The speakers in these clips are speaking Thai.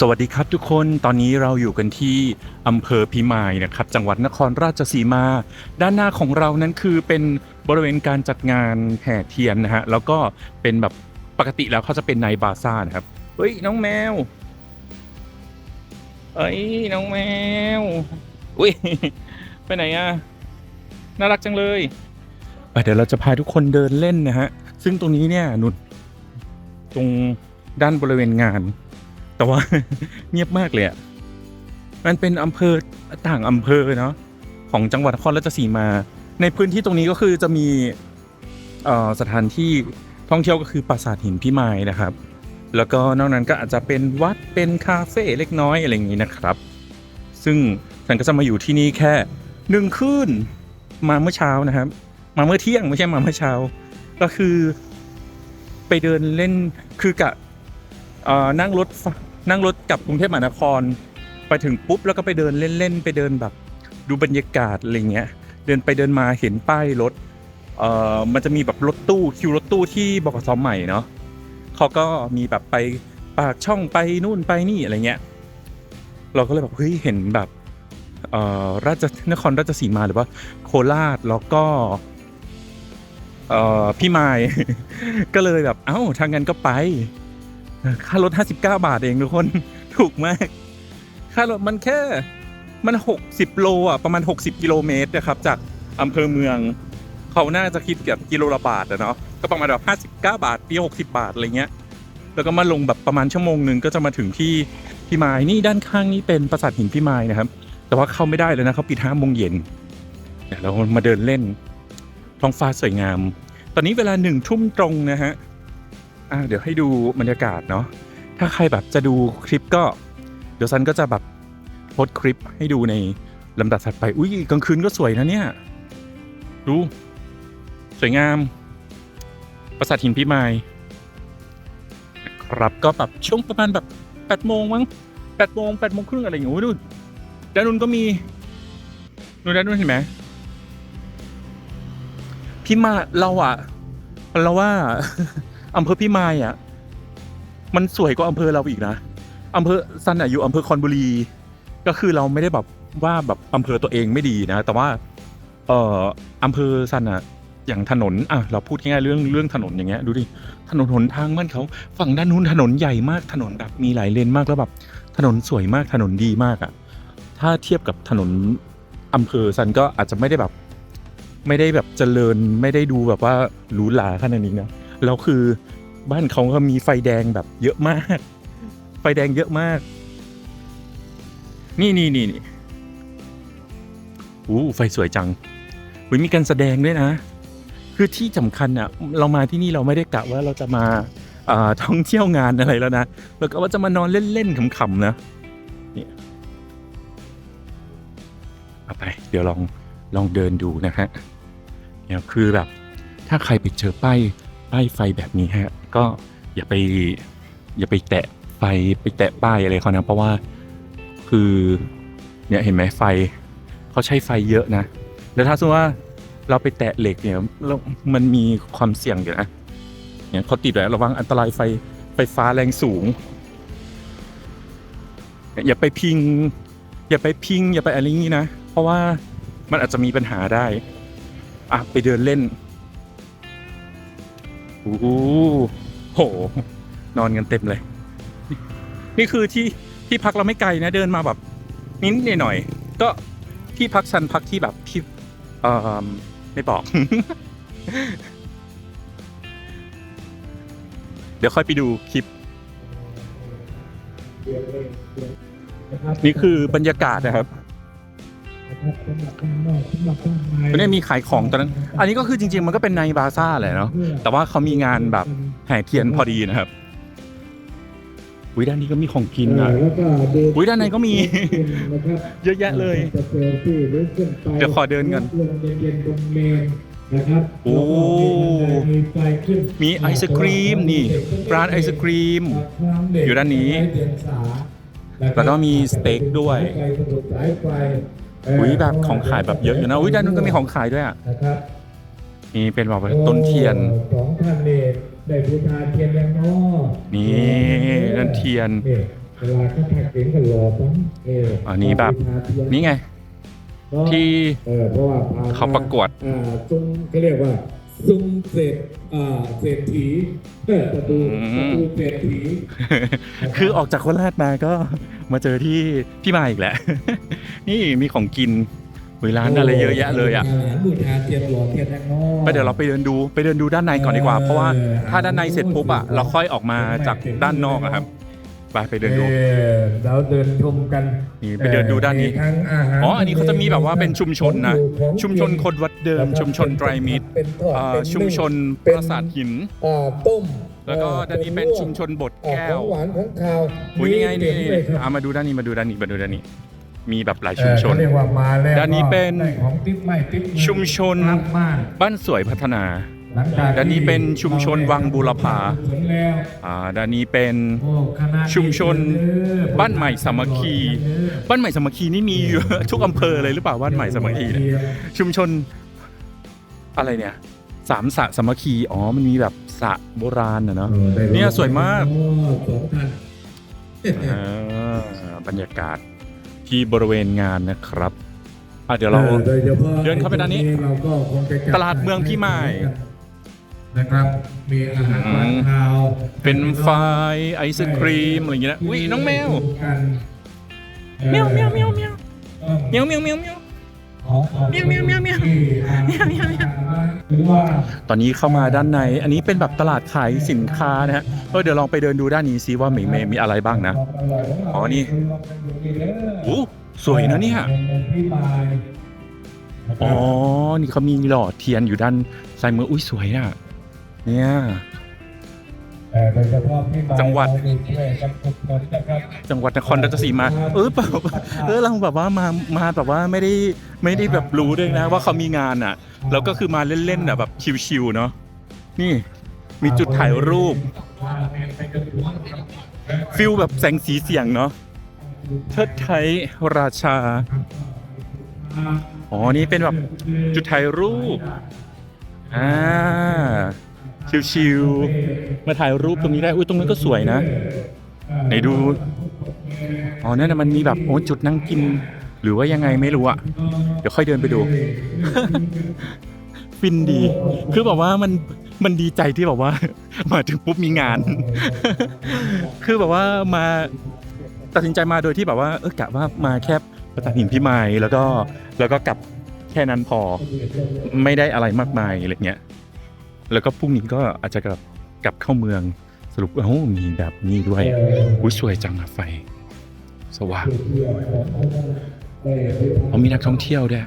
สวัสดีครับทุกคนตอนนี้เราอยู่กันที่อำเภอพิมายนะครับ จังหวัดนครราชสีมา ด้านหน้าของเรานั้นคือเป็นบริเวณการจัดงานแห่เทียนนะฮะแล้วก็เป็นแบบปกติแล้วเขาจะเป็นในบาซ่านะครับเฮ้ยน้องแมวเอ้ยน้องแมวอุ้ยไปไหนอะน่ารักจังเลยเดี๋ยวเราจะพาทุกคนเดินเล่นนะฮะซึ่งตรงนี้เนี่ยหนุนตรงด้านบริเวณงาน แต่ว่าเงียบมากเลยอะมันเป็นอำเภอต่างอำเภอเนาะของจังหวัดนครราชสีมา ในพื้นที่ตรงนี้ก็คือจะมีสถานที่ท่องเที่ยวก็คือปราสาทหินพิมายนะครับ แล้วก็นอกนั้นก็อาจจะเป็นวัดเป็นคาเฟ่เล็กน้อยอะไรอย่างนี้นะครับ ซึ่งฉันก็จะมาอยู่ที่นี่แค่หนึ่งคืนมาเมื่อเช้านะครับ มาเมื่อเที่ยงไม่ใช่มาเมื่อเช้า ก็คือไปเดินเล่นคือกะอนั่งรถ นั่งรถกลับกรุงเทพมหานคร ไปถึงปุ๊บแล้วก็ไปเดินเล่นๆไปเดินแบบดูบรรยากาศอะไรเงี้ย เดินไปเดินมาเห็นป้ายรถเอ่อมันจะมีแบบรถตู้คิวรถตู้ที่บกสใหม่เนาะเขาก็มีแบบไปปากช่องไปนู่นไปนี่อะไรเงี้ย เราก็เลยแบบเฮ้ยเห็นแบบเอ่อราชนครราชสีมาหรือว่าโคราชแล้วก็เอ่อพี่ไมายก็เลยแบบเอ้าทางนั้นก็ไป ค่ารถ 59 บาทเองทุกคนถูกมาก ค่ารถมันแค่มัน 60 โลอะประมาณ 60 กิโลเมตรนะครับ จากอำเภอเมือง เขาน่าจะคิดแบบกิโลละบาทอะเนาะก็ประมาณแบบ59 บาทปี60 บาทอะไรเงี้ย แล้วก็มาลงแบบประมาณชั่วโมงหนึ่งก็จะมาถึงที่พี่มายนี่ด้านข้างนี่เป็นปราสาทหินพี่มายนะครับ แต่ว่าเข้าไม่ได้เลยนะเขาปิดห้าโมงเย็นเดี๋ยวเรามาเดินเล่นท้องฟ้าสวยงาม ตอนนี้เวลาหนึ่งทุ่มตรงนะฮะ เดี๋ยวให้ดูบรรยากาศเนาะถ้าใครแบบจะดูคลิปก็ เดี๋ยวซันก็จะแบบโพสคลิปให้ดูในลำดับถัดไป อุ้ยกลางคืนก็สวยนะเนี่ยดูสวยงาม ปราสาทหินพิมายครับก็แบบช่วงประมาณแบบแปดโมงมั้งแปดโมงแปดโมงครึ่งอะไรอย่างเงี้ยโอ้ยดูด้านนู้นก็มีดูด้านนู้นเห็นไหมพี่มาเราอะเราว่า อำเภอพิมายอะ มันสวยกว่าอำเภอเราอีกนะอำเภอซันอะอยู่อำเภอคอนบุรี ก็คือเราไม่ได้แบบว่าแบบอำเภอตัวเองไม่ดีนะ แต่ว่า เอ่ออำเภอซันอะอย่างถนน อะ เราพูดง่ายๆเรื่องเรื่องถนนอย่างเงี้ย ดูดิ ถนนหนทางบ้านเขาฝั่งด้านนู้นถนนใหญ่มาก ถนนแบบมีหลายเลนมากแล้วแบบถนนสวยมาก ถนนดีมากอะ ถ้าเทียบกับถนนอำเภอซันก็อาจจะไม่ได้แบบ ไม่ได้แบบเจริญ ไม่ได้ดูแบบว่าหรูหราขนาดนี้นะ แล้วคือบ้านเขาก็มีไฟแดงแบบเยอะมาก ไฟแดงเยอะมาก นี่นี่นี่นี่อู้ไฟสวยจังอุมีการแสดงด้วยนะ คือที่สำคัญอะเรามาที่นี่เราไม่ได้กะว่าเราจะมาอ่าท่องเที่ยวงานอะไรแล้วนะเราก็ว่าจะมานอนเล่นๆขำๆนะนี่เอาไป เดี๋ยวลองลองเดินดูนะฮะเนี่ยคือแบบ ถ้าใครไปเจอป้าย ป้ายไฟแบบนี้ฮะ ก็อย่าไปอย่าไปแตะไฟไปแตะป้ายอะไรเขานะ เพราะว่าคือเนี่ยเห็นไหมไฟเขาใช้ไฟเยอะนะ แล้วถ้าสมมติว่าเราไปแตะเหล็กเนี่ยมันมีความเสี่ยงอยู่นะเนี่ยเขาติดไว้วระวังอันตรายไฟไฟฟ้าแรงสูง อย่าไปพิง อย่าไปพิง อย่าไปอะไรอย่างนี้นะ เพราะว่ามันอาจจะมีปัญหาได้ อะ ไปเดินเล่น โอ้โห นอนกันเต็มเลย นี่คือที่ที่พักเราไม่ไกลนะเดินมาแบบนิดหน่อย ก็ที่พักชันพักที่แบบพี่เออไม่บอก เดี๋ยวค่อยไปดูคลิป นี่คือบรรยากาศนะครับ ตอนนี้มีขายของตอนนั้น อันนี้ก็คือจริง ๆ มันก็เป็นในบาซ่าแหละเนาะ แต่ว่าเขามีงานแบบแห่เทียนพอดีนะครับอุ้ยด้านนี้ก็มีของกินอะอุ๊ยด้านในก็มี เยอะแยะเลย เดี๋ยวขอเดินกันโอ้มีไอศกรีมนี่ ร้านไอศกรีม อยู่ด้านนี้ แล้วก็มีสเต็กด้วย อุ้ยแบบของขายแบบเยอะอยู่นะอุ้ยด้านนู้นก็มีของขายด้วยอะนะครับนี่เป็นแบบว่าต้นเทียนสองท่านเนี่ยได้บูชาเทียนแล้วเนาะนี่นั่นเทียนนี่เวลาก็ถักเข็มกันรอปั๊มเอออัอันนี้แบบนี่ไง ที่เออเพราะว่าพเขาประกวดอ่าซุ้มเขาเรียกว่าซุ้มเศรษอ่าเศรษฐีเออประตูอืมประตูเศรษฐีคือออกจากโคราชมาก็ มาเจอที่พี่มาอีกแหละ นี่มีของกินเวร้านอะไรเยอะแยะเลยอะาหารบูชาเทียนหลวงเทียนแดงนอกไปเดี๋ยวเราไปเดินดูไปเดินดูด้านในก่อนดีกว่า เพราะว่าถ้าด้านในเสร็จปุ๊บอะเราค่อยออกมาจากด้านนอกอะครับไปไปเดินดูออเราเดินชมกันนี่ไปเดินดูด้านนี้มีทั้งอาหารอ๋ออันนี้เขาจะมีแบบว่าเป็นชุมชนนะของชุมชนคนวัดเดิม ชุมชนไตรมิตรเป็นทอดเอ่อเป็นชุมชนปเป็นราสาทหินอ่าต้ม แล้วก็อ่าด้านนี้เป็นชุมชนบทอ่าแก้ขวองหวานของคาวอุ้ยนี่ไงนี่มีเต็มเลยครับเอามาดูด้านนี้มาดูด้านนี้มาดูด้านนี้ มีแบบหลายเอ่ชุมอชนเขาเรียกว่ามาแล้วด้านนี้เป็นได้ของติ๊บไม่ติ๊บชุมชนรักมากบ้านสวยพัฒนาหลังจากด้านนี้เป็นชุมชนวังบูรพาถึงแล้วอ่าด้านนี้เป็นโอ้คณะชุมชนเด้อบ้านใหม่สามัคคี บ้านใหม่สามัคคีนี่มีอยู่ทุกอำเภอเลยหรือเปล่าบ้านใหม่สามัคคีเนี่ยชุมชนอะไรเนี่ยสามสระสามัคคี อ๋อ มันมีแบบ สระโบราณนะเนาะออได้เนี่ยสวยมากโอ้สองท่านอ่าบรรยากาศที่บริเวณงานนะครับอะเดี๋ยวเราออโดยฉพาะเดินเข้าไปด้านนี้เราก็คงจะจัดตลาดเมืองพิมายนะครับ มีอาหารหวานคาวเป็นไฟไอศครีมอะไรอย่างเงี้ยนะอุ้ยน้องแมวกันเมียวเมียวเมียวเมียวเมียวเมียวเมียว เมียวเมียวเมียวเมียวเมียวเมียวเมียวตอนนี้เข้ามาด้านใน อันนี้เป็นแบบตลาดขายสินค้านะฮะเออเดี๋ยวลองไปเดินดูด้านนี้ซิว่าเมีมีมีอะไรบ้างนะ อ๋อ นี่โอ้สวยนะเนี่ย อ๋อ นี่เขามีหลอดเทียนอยู่ด้านซ้ายมือ อุ้ยสวยอะ เนี่ย โดยเฉพาะพี่บายจังหวัดเรามีช่วยกันทุกคนนะครับจังหวัดนครราชสีมา เออเปล่าเออเราแบบว่ามามาแบบว่าไม่ได้ไม่ได้แบบรู้ด้วยนะว่าเขามีงานอะแล้วก็คือมาเล่นๆอะแบบชิวๆเนาะนี่มีจุดถ่ายรูปฟิลแบบแสงสีเสียงเนาะเทิดไทยราชาอ๋อนี่เป็นแบบจุดถ่ายรูปอ่า ชิวๆมาถ่ายรูปตรงนี้ได้อุ้ยตรงนั้นก็สวยนะไหนดูอ๋อนั่นนะมันมีแบบโอ้จุดนั่งกิน หรือว่ายังไงไม่รู้อะเดี๋ยวค่อยเดินไปดู ฟินดี คือแบบว่ามันมันดีใจที่แบบว่า มาถึงปุ๊บมีงาน คือแบบว่ามาตัดสินใจมาโดยที่แบบว่าเออกะว่ามาแค่ประตานหินพิมายแล้วก็แล้วก็กลับแค่นั้นพอไม่ได้อะไรมากมายอะไรเงี้ย แล้วก็พรุ่งนี้ก็อาจจะกลับกลับเข้าเมืองสรุปเอ้ามีแบบนี้ด้วยอุ้ยสวยจังอะไฟ สว่างอ๋อมีนักท่องเที่ยวด้วย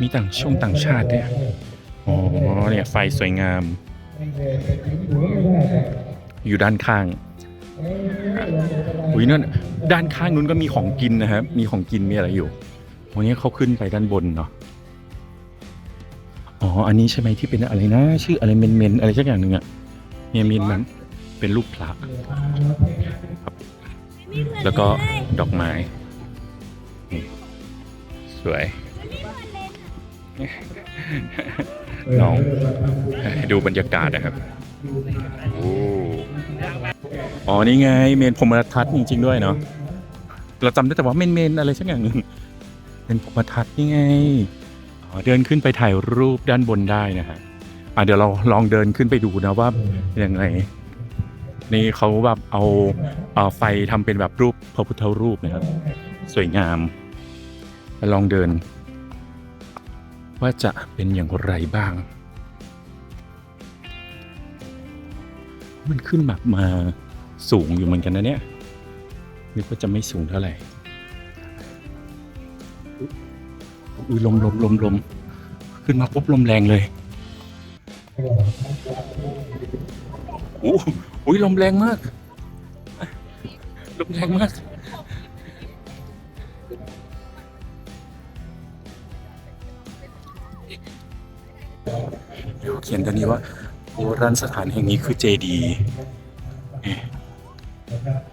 มีต่างช่วงต่างชาติด้วยอ๋อเนี่ยไฟสวยงาม อยู่ด้านข้างอุ้ยนั่นด้านข้างนู้นก็มีของกินนะครับ มีของกินมีอะไรอยู่วันนี้เขาขึ้นไปด้านบนเนาะ อ๋ออันนี้ใช่ไหมที่เป็นอะไรนะ ชื่ออะไรเมนเมนๆอะไรสักอย่างหนึ่งอะเนี่ยมีมันเป็นรูปพระครับแล้วก็ดอกไม้นี่สวยน้องให้ดูบรรยากาศนะครับโอ้อ๋อนี่ไงเมนพรหมทัศน์จริง ๆ ด้วยเนาะเราจำได้แต่ว่าเมนเมนๆอะไรสักอย่างหนึ่งเป็นพรหมทัศน์นี่ไงอ๋อ เดินขึ้นไปถ่ายรูปด้านบนได้นะฮะอะเดี๋ยวเราลองเดินขึ้นไปดูนะว่ายังไงนี่เขาแบบเอาเอาไฟทำเป็นแบบรูปพระพุทธรูปนะครับ สวยงามไปลองเดิน ว่าจะเป็นอย่างไรบ้าง มันขึ้นแบบมาสูงอยู่เหมือนกันนะเนี่ยนึกว่าจะไม่สูงเท่าไหร่ อุ้ยลมลมลมลมขึ้นมาปุ๊บลมแรงเลยอู้อุ้ยลมแรงมาก ลมแรงมากเดี๋ยวเขียนตอนนี้ว่าโบราณสถานแห่งนี้คือเจดีนี่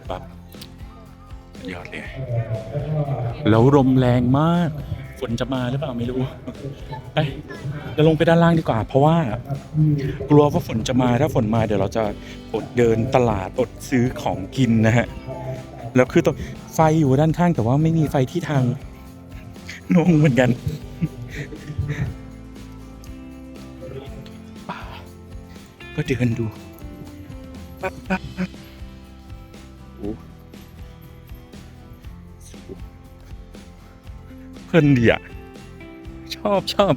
แบบยอดเลย แล้วลมแรงมาก ฝนจะมาหรือเปล่าไม่รู้ไปเราลงไปด้านล่างดีกว่า เพราะว่า กลัวว่าฝนจะมาถ้าฝนมาเดี๋ยวเราจะอดเดินตลาดอดซื้อของกินนะฮะแล้วคือตรงไฟอยู่ด้านข้างแต่ว่าไม่มีไฟที่ทางงงเหมือนกันก็เดินดูปั๊บปั๊บ เพลินดีอะชอบชอบ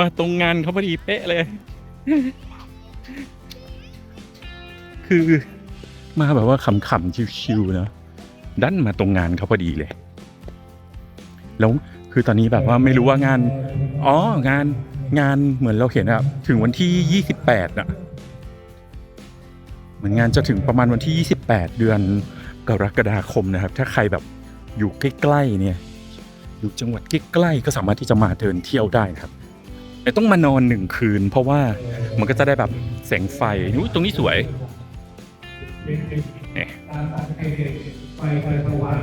มาตรงงานเขาพอดีเป๊ะเลย คือมาแบบว่าขำๆชิวๆนะดันมาตรงงานเขาพอดีเลย แล้วคือตอนนี้แบบว่าไม่รู้ว่างาน อ๋องานงานเหมือนเราเห็นอะถึงวันที่28อะเหมือนงานจะถึงประมาณวันที่28เดือนกรกฎาคมนะครับ ถ้าใครแบบอยู่ใกล้ๆเนี่ย อยู่จังหวัดใกล้ๆก็สามารถที่จะมาเดินเที่ยวได้นะครับแต่ต้องมานอนหนึ่งคืน เพราะว่ามันก็จะได้แบบแสงไฟอุ๊ยตรงนี้สวยเนี่ยไฟไฟสว่าง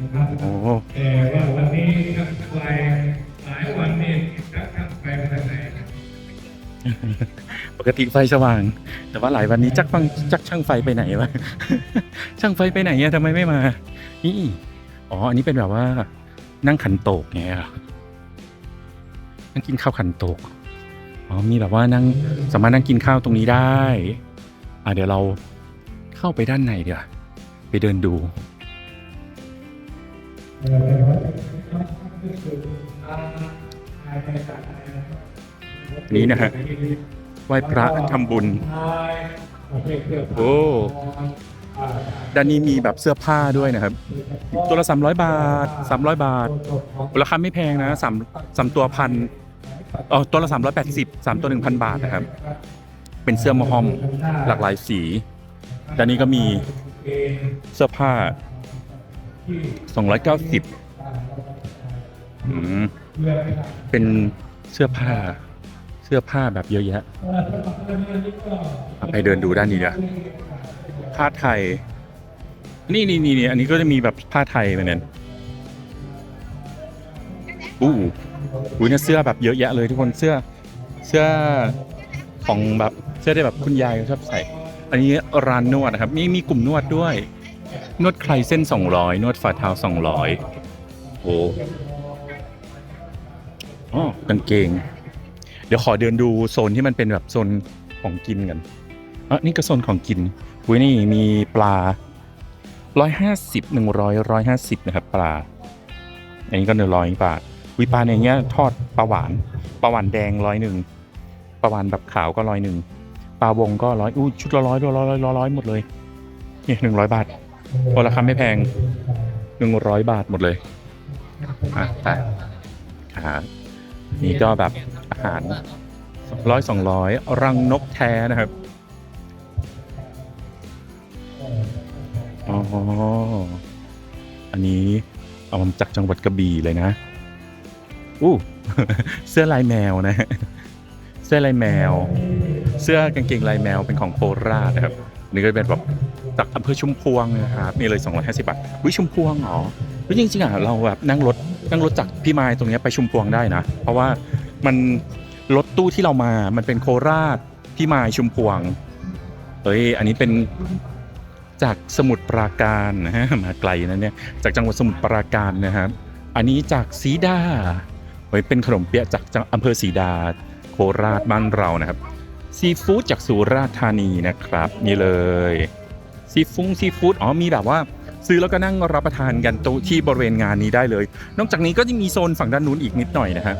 นะครับโอ้แต่ว่าวันนี้ครับไฟหลายวันนี่ครับครับไฟมาทางไหนปกติไฟสว่าง แต่ว่าหลายวันนี้จักฟังจักช่างไฟไปไหนวะช่างไฟไปไหนอะทำไมไม่มา นี่อ๋ออันนี้เป็นแบบว่า นั่งขันโตกไงอะนั่งกินข้าวขันโตกอ๋อมีแบบว่านั่งสามารถนั่งกินข้าวตรงนี้ได้อะเดี๋ยวเราเข้าไปด้านในเดี๋ยวไปเดินดูนี่นะฮะไหว้พระทำบุญ โอ้ ด้านนี้มีแบบเสื้อผ้าด้วยนะครับตัวละ300 บาท 300 บาทราคาไม่แพงนะสามสามตัวพันอ๋อตัวละ380สามตัว 1,000 บาทนะครับ เป็นเสื้อมอฮอมหลากหลายสีด้านนี้ก็มีเสื้อผ้า 290อืมเป็นเสื้อผ้าเสื้อผ้าแบบเยอะแยะไปเดินดูด้านนี้เดี๋ย ผ้าไทยนี่นี่นี่นี่อันนี้ก็จะมีแบบผ้าไทยเหมือนกันอู้หูเนี่ยเสื้อแบบเยอะแยะเลยทุกคนเสื้อเสื้อของแบบเสื้อที่แบบคุณยายชอบใส่ อันนี้ร้านนวดนะครับมีมีกลุ่มนวดด้วย นวดใครเส้น 200 นวดฝ่าเท้า 200 โอ้อ๋อกางเกง เดี๋ยวขอเดินดูโซนที่มันเป็นแบบโซนของกินกันอะนี่ก็โซนของกิน อุ้ยนี่มีปลาร้อยห้าสิบหนึ่งร้อยร้อยห้าสิบนะครับ ปลา อันนี้ก็หนึ่งร้อยบาทวิปลาในเงี้ยทอดปลาหวานปลาหวานแดงร้อยหนึ่งปลาหวานแบบขาวก็ร้อยหนึ่งปลาวงก็ร้อยอู้ชุดละร้อยร้อยร้อยร้อยร้อยหมดเลยเนี่ยหนึ่งร้อยบาทโอราคาไม่แพงหนึ่งร้อยบาทหมดเลยอะไปครับนี่ก็แบบอาหารร้อยสองร้อยรังนกแท้นะครับ อ๋ออันนี้เอามาจากจังหวัดกระบี่เลยนะ อู้ เสื้อลายแมวนะ เสื้อลายแมว เสื้อกางเกงลายแมวเป็นของโคราชนะครับ นี่ก็เป็นแบบจากอำเภอชุมพวงนะครับนี่เลย 250 บาทวิชุมพวงเหรอวิจริงๆอะเราแบบนั่งรถนั่งรถจากพี่มายตรงนี้ไปชุมพวงได้นะ เพราะว่ามันรถตู้ที่เรามา มันเป็นโคราชพี่มายชุมพวงเอ้ยอันนี้เป็น จากสมุทรปราการนะฮะมาไกลนะเนี่ยจากจังหวัดสมุทรปราการนะครับ อันนี้จากสีดาไว้เป็นขนมเปี๊ยะจากจังอำเภอสีดาโคราชบ้านเรานะครับ ซีฟู้ดจากสุราษฎร์ธานีนะครับ นี่เลยซีฟุ้งซีฟู้ดอ๋อมีแบบว่าซื้อแล้วก็นั่งรับประทานกันโต๊ะที่บริเวณงานนี้ได้เลย นอกจากนี้ก็จะมีโซนฝั่งด้านนู้นอีกนิดหน่อยนะฮะ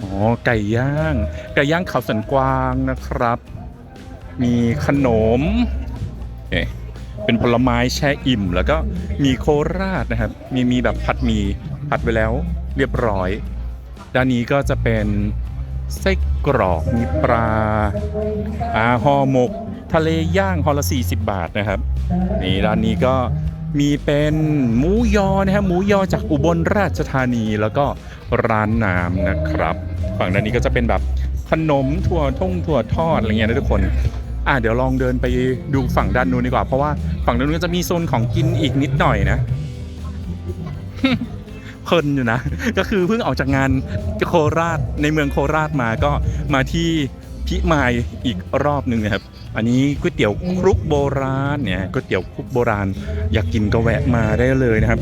อ๋อไก่ย่าง ไก่ย่างเขาสันกวางนะครับ มีขนม เป็นผลไม้แช่อิ่ม แล้วก็มีโคราชนะครับ มีมีแบบผัดหมีผัดไปแล้วเรียบร้อย ด้านนี้ก็จะเป็นไส้กรอกมีปลาอาห่อหมก ทะเลย่างห่อละ40 บาทนะครับนี่ร้านนี้ก็มีเป็นหมูยอนะครับหมูยอจากอุบลราชธานีแล้วก็ร้านน้ำนะครับ ฝั่งด้านนี้ก็จะเป็นแบบขนมถั่วทงถั่วทอดอะไรเงี้ยนะทุกคน อะเดี๋ยวลองเดินไปดูฝั่งด้านนู้นดีกว่า เพราะว่าฝั่งด้านนู้นจะมีโซนของกินอีกนิดหน่อยนะเพลินอยู่นะ ก็คือเพิ่งออกจากงานโคราชในเมืองโคราชมาก็มาที่พิมายอีกรอบหนึ่งนะครับ อันนี้ก๋วยเตี๋ยวครุกโบราณเนี่ยก๋วยเตี๋ยวครุกโบราณ อยากกินก็แวะมาได้เลยนะครับ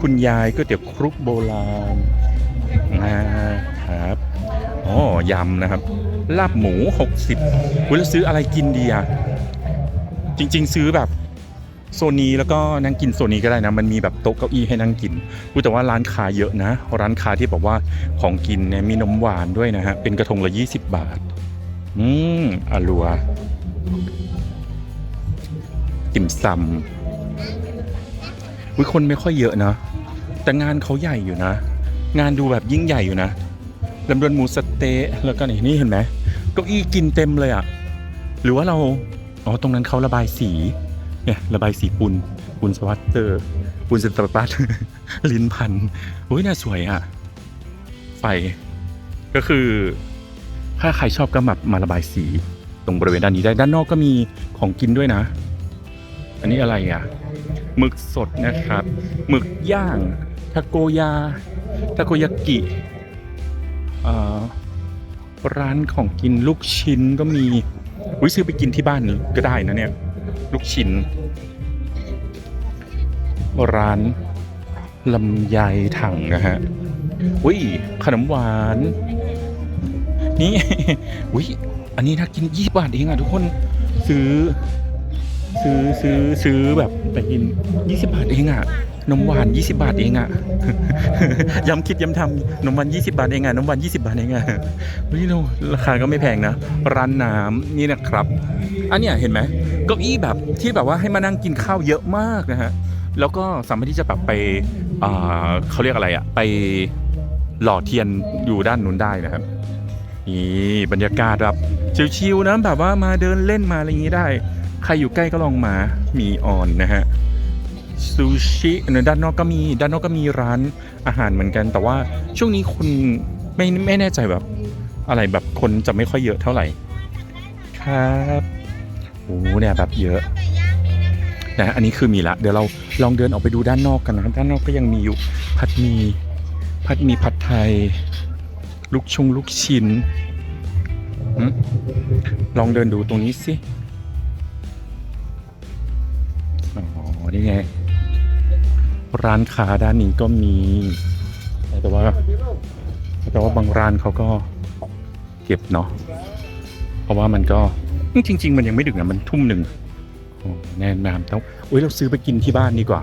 คุณยายก๋วยเตี๋ยวครุกโบราณนะครับอ๋อยำนะครับ ลาบหมู 60อุ้ยแล้วซื้ออะไรกินดีอะจริง ๆ ซื้อแบบโซนนี้แล้วก็นั่งกินโซนนี้ก็ได้นะ มันมีแบบโต๊ะเก้าอี้ให้นั่งกินอุ้ยแต่ว่าร้านค้าเยอะนะ ร้านค้าที่บอกว่าของกินเนี่ยมีนมหวานด้วยนะฮะ เป็นกระทงละ 20 บาท อืมอาลัว ติ่มซำอุ้ยคนไม่ค่อยเยอะนะ แต่งานเขาใหญ่อยู่นะ งานดูแบบยิ่งใหญ่อยู่นะลำดวนหมูสเต๊ะแล้วก็นี่นี่เห็นไหม ก้าอี้กินเต็มเลยอะ่ะหรือว่าเรา อ๋อ ตรงนั้นเขาระบายสี เนี่ย ระบายสีปูนปูนสวัสเตอร์ปูนสตาร์ปัตลิ้นพันอุ้ยน่าสวยอะ่ะไฟ ก็คือ ถ้าใครชอบก็แบบมาระบายสี ตรงบริเวณด้านนี้ได้ ด้านนอกก็มีของกินด้วยนะ อันนี้อะไรอะหมึกสดนะครับ หมึกย่าง ทาโกยา ทาโกยากิอ่อ ร้านของกินลูกชิ้นก็มีวิซื้อไปกินที่บ้านก็ได้นะเนี่ย ลูกชิ้น ร้านลำไยถังนะฮะอุ้ยขนมหวาน นี่อุ้ยอันนี้น่ากินยี่บาทเองอะทุกคนซื้อ ซื้อซื้อซื้อแบบไปกิน20บาทเองอะ นมหวาน 20 บาทเองอะ ย้ำคิดย้ำทำนมหวาน 20 บาทเองอะนมหวาน 20 บาทเองอะเฮ้ยเราราคาก็ไม่แพงนะ ร้านน้ำนี่นะครับ อันเนี้ยเห็นไหมเก้าอี้แบบที่แบบว่าให้มานั่งกินข้าวเยอะมากนะฮะ แล้วก็สามารถที่จะแบบไปเขาเรียกอะไรอะไปหล่อเทียนอยู่ด้านนู้นได้นะครับ นี่บรรยากาศแบบชิวๆนะแบบว่ามาเดินเล่นมาอะไรอย่างนี้ได้ ใครอยู่ใกล้ก็ลองมา มีออนนะฮะ ซูชิเนด้านนอกก็มีด้านนอกก็มีร้านอาหารเหมือนกัน แต่ว่าช่วงนี้คนไม่ไม่แน่ใจแบบอะไรแบบคนจะไม่ค่อยเยอะเท่าไหร่ ครับโอ้เนี่ยแบบเยอะนะอันนี้คือมีละ เดี๋ยวเราลองเดินออกไปดูด้านนอกกันนะด้านนอกก็ยังมีอยู่ผัดหมีผัดหมีผัดไทย ลูกชงลูกชิ้นอลองเดินดูตรงนี้สิ อ๋อ นี่ไง ร้านค้าด้านนี้ก็มี แต่ว่าแต่ว่าบางร้านเขาก็เก็บเนาะเพราะว่ามันก็จริง ๆ มันยังไม่ดึกนะมันทุ่มหนึ่งแน่นอนต้องอุ้ยเราซื้อไปกินที่บ้านดีกว่า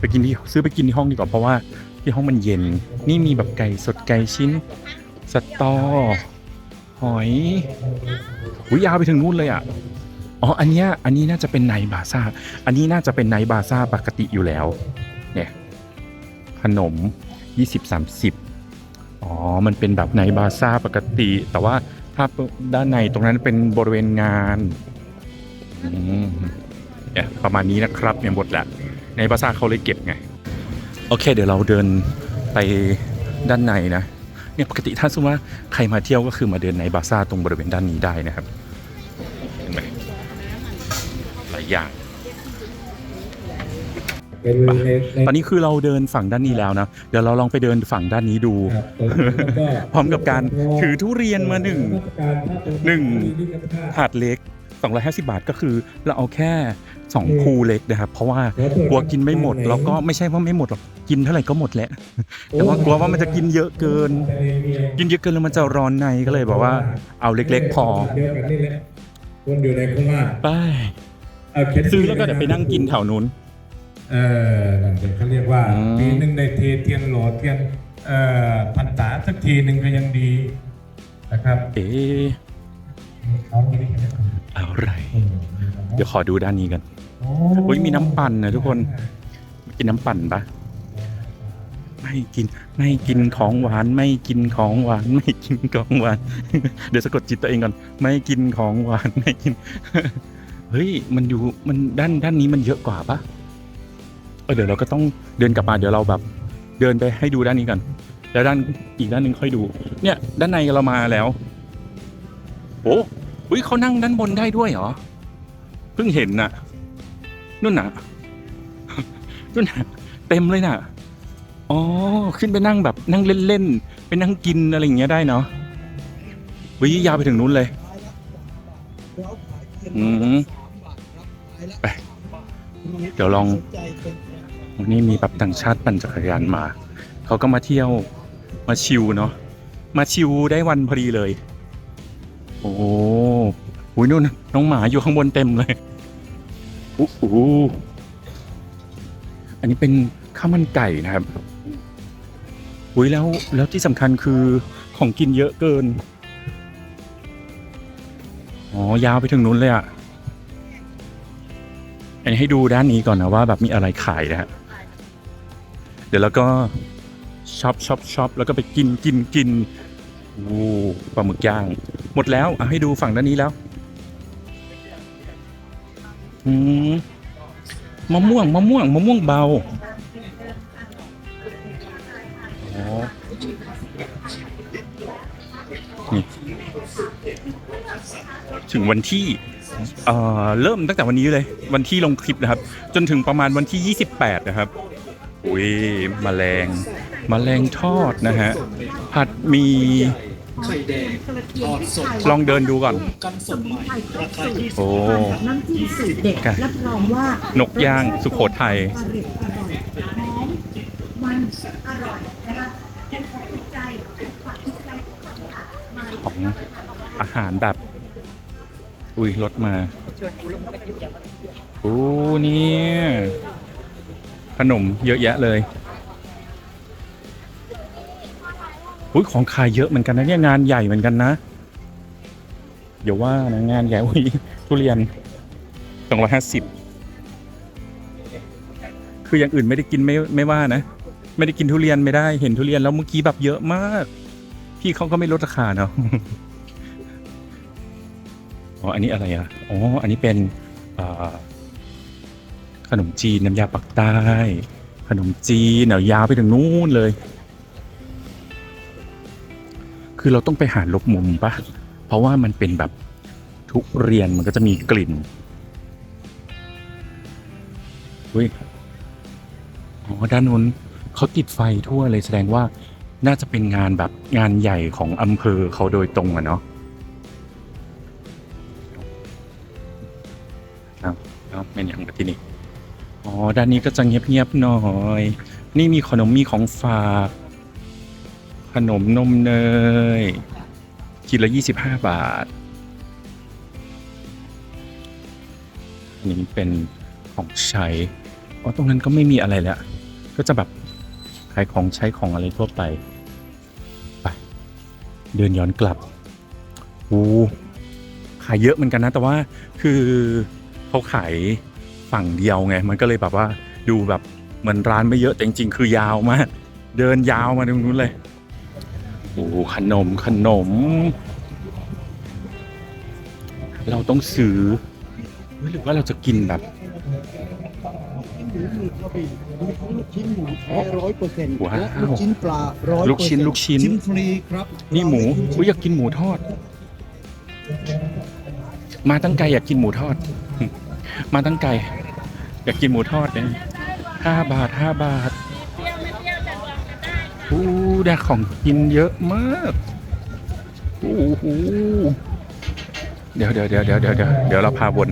ไปกินที่ซื้อไปกินที่ห้องดีกว่าเพราะว่าที่ห้องมันเย็น นี่มีแบบไก่สดไก่ชิ้น สตอ หอยอุ้ยยาวไปถึงนู่นเลยอะ อ๋ออันเนี้ยอันนี้น่าจะเป็นไนบาซ่า อันนี้น่าจะเป็นไนบาซ่าปกติอยู่แล้ว เนี่ย ขนม 20 30 อ๋อ มันเป็นแบบไนบาซ่าปกติ แต่ว่าถ้าด้านในตรงนั้นเป็นบริเวณงานอืมเนี่ยประมาณนี้นะครับเนี่ยหมดละในบาซ่าเขาเลยเก็บไง โอเค เดี๋ยวเราเดินไปด้านในนะเนี่ยปกติถ้าสมมติว่าใครมาเที่ยวก็คือมาเดินในบาซ่าตรงบริเวณด้านนี้ได้นะครับายอย่างเป็นในในตอนนี้คือเราเดินฝั่งด้านนี้แล้วนะ เดี๋ยวเราลองไปเดินฝั่งด้านนี้ดู ครับตรงนี้แล้วก็พร้อมกับการถือทุเรียนมาหนึ่งการถ้าตรงหนึ่งมีนิกาถาดเล็ก 250 บาทก็คือเราเอาแค่ 2 คูเล็กนะครับ เพราะว่า กลัวกินไม่หมด แล้วก็ไม่ใช่ว่าไม่หมดหรอก กินเท่าไหร่ก็หมดแหละ แต่ว่ากลัวว่ามันจะกินเยอะเกิน กินเยอะเกินแล้วมันจะร้อนในก็เลยบอกว่า เอาเล็ก ๆ พอ เดียวกันนี่แหละวนอยู่ในโคราชไป เอาเข็นซื้อแล้วก็เดี๋ยวไปนั่งกินแถวนู้น เออนั่นเดี๋ยวเขาเรียกว่าอืม ปีหนึ่งในเทเทียนโหลเทียนเอ่อพรรษาสักทีหนึ่งก็ยังดีนะครับเอ๊ะเขาไม่ได้กันอะไรเดี๋ยวขอดูด้านนี้กันอุ๊ยมีน้ำปั่นนะทุกคน กินน้ำปั่นปะไม่กินไม่กินของหวานไม่กินของหวานไม่กินของหวาน เดี๋ยวสะกดจิตตัวเองก่อน ไม่กินของหวานไม่กิน เฮ้ยมันอยู่มันด้านด้านนี้มันเยอะกว่าปะเออเดี๋ยวเราก็ต้องเดินกลับมาเดี๋ยวเราแบบ เดินไปให้ดูด้านนี้กันแล้วด้านอีกด้านหนึ่งค่อยดู เนี่ย ด้านในเรามาแล้วโอ้อุ้ยเขานั่งด้านบนได้ด้วยเหรอเพิ่งเห็นน่ะนู่นน่ะนู่นน่ะเต็มเลยน่ะอ๋อขึ้นไปนั่งแบบนั่งเล่นๆไปนั่งกินอะไรอย่างเงี้ยได้เนาะวิยาวไปถึงนู้นเลย อืม ไปเดี๋ยวลองวันนี้มีแบบต่างชาติปั่นจักรยานมา เขาก็มาเที่ยวมาชิวเนาะมาชิวได้วันพอดีเลย โอ้โหอุ๊ยนู่นน้องหมาอยู่ข้างบนเต็มเลยอู้หูอันนี้เป็นข้าวมันไก่นะครับอุ้ยแล้วแล้วที่สำคัญคือของกินเยอะเกิน อ๋อ ยาวไปถึงนู้นเลยอะ่ะ อันนี้ให้ดูด้านนี้ก่อนนะว่าแบบมีอะไรขายนะฮะเดี๋ยวเราก็ช็อปช็อปช็อปแล้วก็ไปกินกินกินโอ้ปลาหมึกย่าง หมดแล้วอะให้ดูฝั่งด้านนี้แล้วอืมมะม่วงมะม่วงมะม่วงเบานี่ถึงวันที่ เอ่อเริ่มตั้งแต่วันนี้เลย วันที่ลงคลิปนะครับ จนถึงประมาณวันที่ 28 นะครับอุ้ยมแมลงมแมลงทอดนะฮะผัดหมี ไข่แดงทอดสดลองเดินดูก่อนกันสดใหม่ราคาโอ้กับน้ำจิ้มสูตรเด็ดรับรองว่านกย่างสุโขทัย อร่อยอร่อยหอมมันอร่อยนะคะเป็นของถูกใจความถูกใจมา ของอาหารแบบ อุ้ยรถมาโอ้เนี่ยขนมเยอะแยะเลยอุ้ยของขายเยอะเหมือนกันนะเนี่ยงานใหญ่เหมือนกันนะเดี๋ยวว่านะงานใหญ่อุ้ยทุเรียนสองร้อยห้าสิบคืออย่างอื่นไม่ได้กินไม่ไม่ว่านะ ไม่ได้กินทุเรียนไม่ได้เห็นทุเรียนแล้วเมื่อกี้แบบเยอะมาก พี่เขาก็ไม่ลดราคาเนาะ อ๋อ อันนี้อะไรอะ อ๋อ อันนี้เป็นขนมจีนน้ำยาปักใต้ ขนมจีนเนาวยาวไปถึงนู้นเลย คือเราต้องไปหาลบมุมปะเพราะว่ามันเป็นแบบทุเรียนมันก็จะมีกลิ่นอุ้ยอ๋อ ด้านนู้นเขาติดไฟทั่วเลยแสดงว่าน่าจะเป็นงานแบบงานใหญ่ของอำเภอเขาโดยตรงอะเนาะ ครับเป็นอย่างแบบที่นี่อ๋อด้านนี้ก็จะเงียบๆหน่อย นี่มีขนมมีของฝาก ขนมนมเนยกินละยี่สิบห้าบาท อันนี้เป็นของใช้อ๋อตรงนั้นก็ไม่มีอะไรแล้ว ก็จะแบบขายของใช้ของอะไรทั่วไป ไป เดินย้อนกลับ โอ้ขายเยอะเหมือนกันนะ แต่ว่าคือ เขาขายฝั่งเดียวไง มันก็เลยแบบว่าดูแบบเหมือนร้านไม่เยอะแต่จริงๆคือยาวมาก เดินยาวมาตรงนู้นเลยโอ้ขนมขนม เราต้องซื้อเฮ้ยหรือว่าเราจะกินแบบลูกชิ้นหมูแท้ร้อยเปอร์เซ็นต์ว้าวและลูกชิ้นปลาร้อยลูกชิ้นลูกชิ้นชิ้นฟรีครับนี่หมูอุ้ยอยากกินหมูทอด มาตั้งไกลอยากกินหมูทอด มาตั้งไกลอยากกินหมูทอดเนี่ยห้าบาทห้าบาทอู้ได้ของกินเยอะมากโอ้โหเดี๋ยวเดี๋ยวเดี๋ยวเดี๋ยวเดี๋ยวเดี๋ยวเดี๋ยวเราพาวน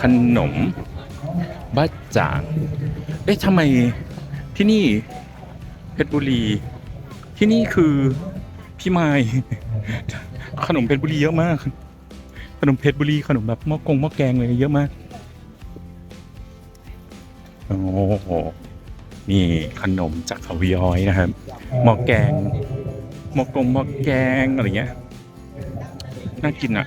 ขนมบ้าจ่างเอ๊ะทำไมที่นี่เพชรบุรี ที่นี่คือพี่ไม้ขนมเพชรบุรีเยอะมาก ขนมเพชรบุรีขนมแบบหม้อกงหม้อแกงเลยเยอะมากโอ้โหนี่ขนมจากเขาย้อยนะครับหม้อแกงหม้อกงหม้อแกงอะไรเงี้ยน่ากินอะ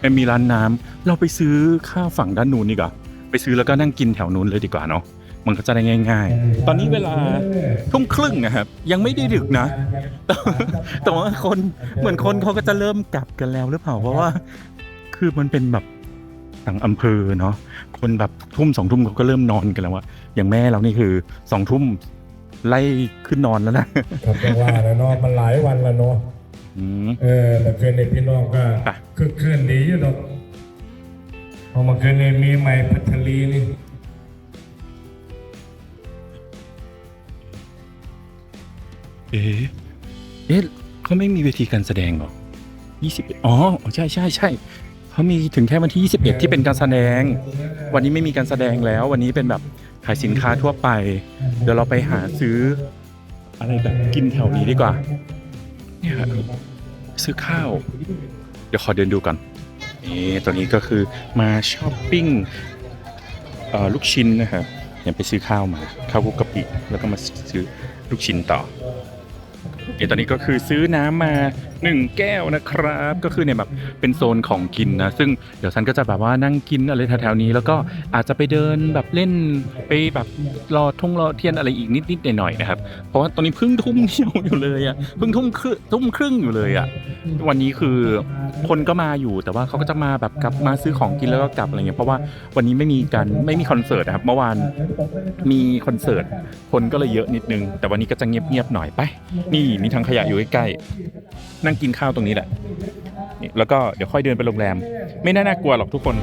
ไม่มีร้านน้ำเราไปซื้อข้าวฝั่งด้านนู้นดีกว่าไปซื้อแล้วก็นั่งกินแถวนู้นเลยดีกว่าเนาะมันก็จะได้ง่าย ๆ ตอนนี้เวลาทุ่มครึ่งนะครับ ยังไม่ได้ดึกนะ แต่ว่าคนเหมือนคนเขาก็จะเริ่มกลับกันแล้วหรือเปล่าเพราะว่า คือมันเป็นแบบต่างอำเภอเนาะคนแบบทุ่มสองทุ่มเขาก็เริ่มนอนกันแล้วอะอย่างแม่เรานี่คือสองทุ่มไล่ขึ้นนอนแล้วนะครับจังว่าแล้วเนาะมันหลายวันแล้วเนาะอืมเออเมื่อคืนในพี่น้องก็ไปคือคืนดีอยู่ดอกเพอเมื่อคืนนี้มีใหม่พัทลีนี่เอ๊ะเอ๊ะเขาไม่มีเวทีการแสดงเหรอยี่สิบอ๋อใช่ใช่ใช่ เขามีถึงแค่วันที่ 21 ที่เป็นการแสดง วันนี้ไม่มีการแสดงแล้ว วันนี้เป็นแบบขายสินค้าทั่วไป เดี๋ยวเราไปหาซื้ออะไรแบบกินแถวนี้ดีกว่า เนี่ยซื้อข้าว เดี๋ยวขอเดินดูก่อนนี่ตัวนี้ก็คือมาช้อปปิ้งเอ่อลูกชิ้นนะครับยังไปซื้อข้าวมาข้าวคุกกะปิแล้วก็มาซื้อลูกชิ้นต่อเดี๋ยวตอนนี้ก็คือซื้อน้ำมา1 แก้วนะครับ ก็คือเนี่ยแบบเป็นโซนของกินนะ ซึ่งเดี๋ยวฉันก็จะแบบว่านั่งกินอะไรแถวๆนี้ แล้วก็อาจจะไปเดินแบบเล่นไปแบบรอทุ่งรอเทียนอะไรอีกนิดๆหน่อยๆนะครับ เพราะว่าตอนนี้เพิ่งทุ่มเดียวอยู่เลยอะเพิ่งทุ่มครึ่งทุ่มครึ่งอยู่เลยอะวันนี้คือคนก็มาอยู่แต่ว่าเขาก็จะมาแบบกลับมาซื้อของกินแล้วก็กลับอะไรเงี้ยเพราะว่าวันนี้ไม่มีการไม่มีคอนเสิร์ตนะครับเมื่อวานมีคอนเสิร์ตคนก็เลยเยอะนิดนึง แต่วันนี้ก็จะเงียบๆหน่อยไป นี่มีถังขยะอยู่ใกล้ๆนั่งกินข้าวตรงนี้แหละนี่แล้วก็เดี๋ยวค่อยเดินไปโรงแรม ไม่น่าน่ากลัวหรอกทุกคน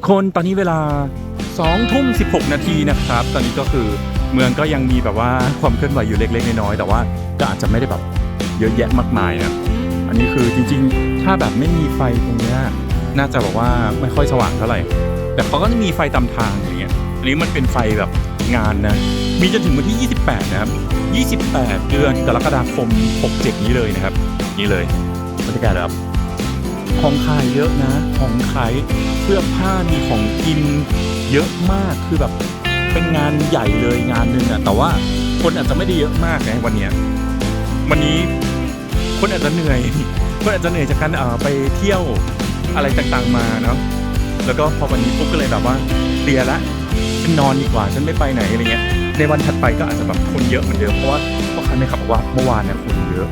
ทุกคนตอนนี้เวลา2ทุ่ม16 นาทีนะครับ ตอนนี้ก็คือเมืองก็ยังมีแบบว่าความเคลื่อนไหวอยู่เล็ก ๆ น้อยๆแต่ว่าก็อาจจะไม่ได้แบบเยอะแยะมากมายนะอันนี้คือจริงๆ ถ้าแบบไม่มีไฟตรงนี้น่าจะบอกว่าไม่ค่อยสว่างเท่าไหร่ แต่เขาก็จะมีไฟตามทางอย่างเงี้ยอันนี้มันเป็นไฟแบบงานนะ มีจนถึงวันที่ 28 นะครับ 28 เดือนกรกฎาคม 67 นี้เลยนะครับ นี่เลยบรรยากาศแบบ ของขายเยอะนะ ของขายเสื้อผ้ามีของกินเยอะมากคือแบบเป็นงานใหญ่เลยงานหนึ่งอะแต่ว่าคนอาจจะไม่ได้เยอะมากนะวันเนี้ยวันนี้คนอาจจะเหนื่อยคนอาจจะเหนื่อยจากการเออไปเที่ยวอะไรต่างๆมาเนาะแล้วก็พอวันนี้ปุ๊บก็เลยแบบว่าเคลียละฉันนอนดีกว่าฉันไม่ไปไหนอะไรเงี้ยในวันถัดไปก็อาจจะแบบคนเยอะเหมือนเดิมเพราะว่าพ่อค้าแม่ค้าบอกว่าเมื่อวานเนี่ยคนเยอะ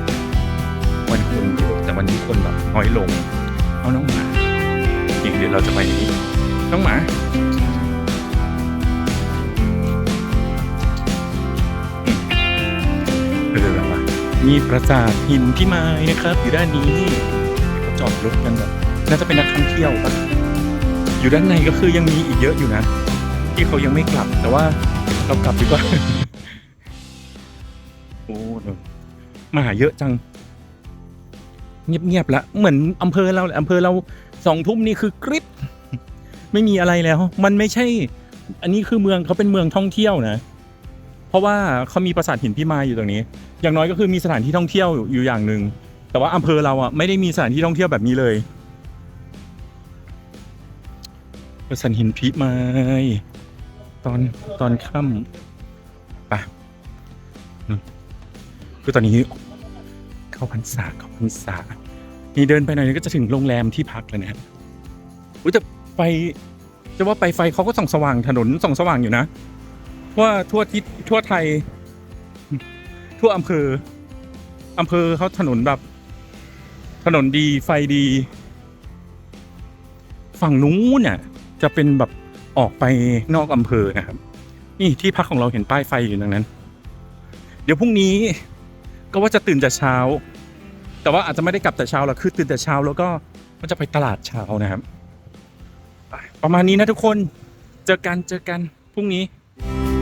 วันคนเยอะแต่วันนี้คนแบบน้อยลง เอาน้องหมาอีกเดียวเราจะไปนี้น้องหมาเออแบบว่ามีปราสาทหินพี่ไม้นะครับ อยู่ด้านนี้เขาจอดรถกันแบบน่าจะเป็นนักท่องเที่ยวครับอยู่ด้านในก็คือยังมีอีกเยอะอยู่นะ ที่เขายังไม่กลับแต่ว่าเรากลับดีกว่าโอ้เนอะมาเยอะจัง เงียบๆละเหมือนอำเภอเราเลยอำเภอเราสองทุ่มนี่คือกริบไม่มีอะไรแล้ว มันไม่ใช่ อันนี้คือเมืองเขาเป็นเมืองท่องเที่ยวนะ เพราะว่าเขามีปราสาทหินพี่มายอยู่ตรงนี้ อย่างน้อยก็คือมีสถานที่ท่องเที่ยวอยู่อย่างหนึ่งแต่ว่าอำเภอเราอะไม่ได้มีสถานที่ท่องเที่ยวแบบนี้เลยปราสาทหินพี่มายตอนตอนค่ำไปคือตอนนี้ เข้าพรรษาเข้าพรรษานี่เดินไปหน่อยก็จะถึงโรงแรมที่พักแล้วนะครับอุ้ยแต่ไฟจะว่าไปไฟเขาก็ส่องสว่างถนนส่องสว่างอยู่นะเพราะว่าทั่วทิศทั่วไทย ทั่วอำเภออำเภอเขาถนนแบบ ถนนดีไฟดี ฝั่งนู้นเนี่ยจะเป็นแบบออกไปนอกอำเภอนะครับ นี่ที่พักของเราเห็นป้ายไฟอยู่ตรงนั้น เดี๋ยวพรุ่งนี้ ก็ว่าจะตื่นแต่เช้า แต่ว่าอาจจะไม่ได้กลับแต่เช้าหรอกคือตื่นแต่เช้าแล้วก็มันจะไปตลาดเช้านะครับไปประมาณนี้นะทุกคน เจอกันเจอกันพรุ่งนี้ค